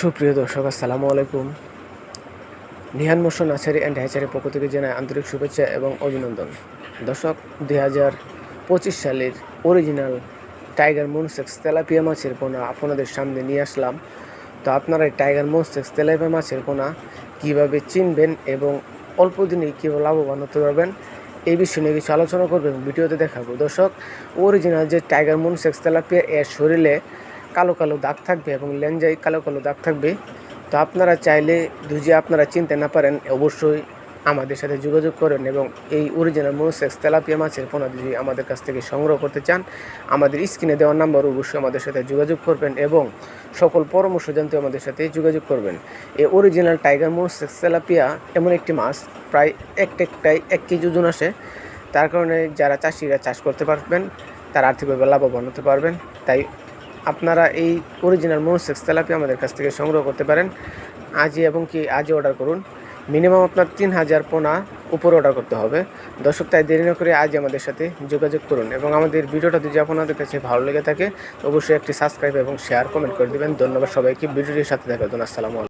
সুপ্রিয় দর্শক, আসসালামু আলাইকুম। নিহান মোশন আচারি অ্যান্ড হ্যাচারি পক্ষ থেকে জানাই আন্তরিক শুভেচ্ছা এবং অভিনন্দন। দর্শক, দুই হাজার পঁচিশ সালের অরিজিনাল টাইগার মুনসেক্স তেলাপিয়া মাছের পোনা আপনাদের সামনে নিয়ে আসলাম। তো আপনারা এই টাইগার মুনসেক্স তেলাপিয়া মাছের পোনা কীভাবে চিনবেন এবং অল্প দিনেই কীভাবে লাভবান হতে পারবেন এই বিষয় নিয়ে কিছু আলোচনা করবেন ভিডিওতে দেখাবো। দর্শক অরিজিনাল যে টাইগার মুনসেক্স তেলাপিয়া, এর শরীরে কালো কালো দাগ থাকবে এবং লেঞ্জাই কালো কালো দাগ থাকবে। তো আপনারা চাইলে যদি আপনারা চিনতে না পারেন, অবশ্যই আমাদের সাথে যোগাযোগ করেন এবং এই অরিজিনাল মোনোসেক্স তেলাপিয়া মাছের পোনা যদি আমাদের কাছ থেকে সংগ্রহ করতে চান, আমাদের স্ক্রিনে দেওয়ার নাম্বার অবশ্যই আমাদের সাথে যোগাযোগ করবেন এবং সকল পরামর্শ জানতে আমাদের সাথে যোগাযোগ করবেন। এই অরিজিনাল টাইগার মোনোসেক্স তেলাপিয়া এমন একটি মাছ, প্রায় একটা একটাই এক কেজি ওজন আসে। তার কারণে যারা চাষিরা চাষ করতে পারবেন, তারা আর্থিকভাবে লাভবান হতে পারবেন। তাই আপনারা এই অরিজিনাল মনোসেক্স তেলাপি আমাদের কাছ থেকে সংগ্রহ করতে পারেন। আজই এবং কি আজই অর্ডার করুন। মিনিমাম আপনার তিন হাজার পোনা উপরে অর্ডার করতে হবে। দর্শক, তাই দেরি না করে আজ আমাদের সাথে যোগাযোগ করুন এবং আমাদের ভিডিওটা যদি আপনাদের কাছে ভালো লেগে থাকে, অবশ্যই একটি সাবস্ক্রাইব এবং শেয়ার কমেন্ট করে দেবেন। ধন্যবাদ সবাইকে। ভিডিওটির সাথে দেখা জন্য আসসালামু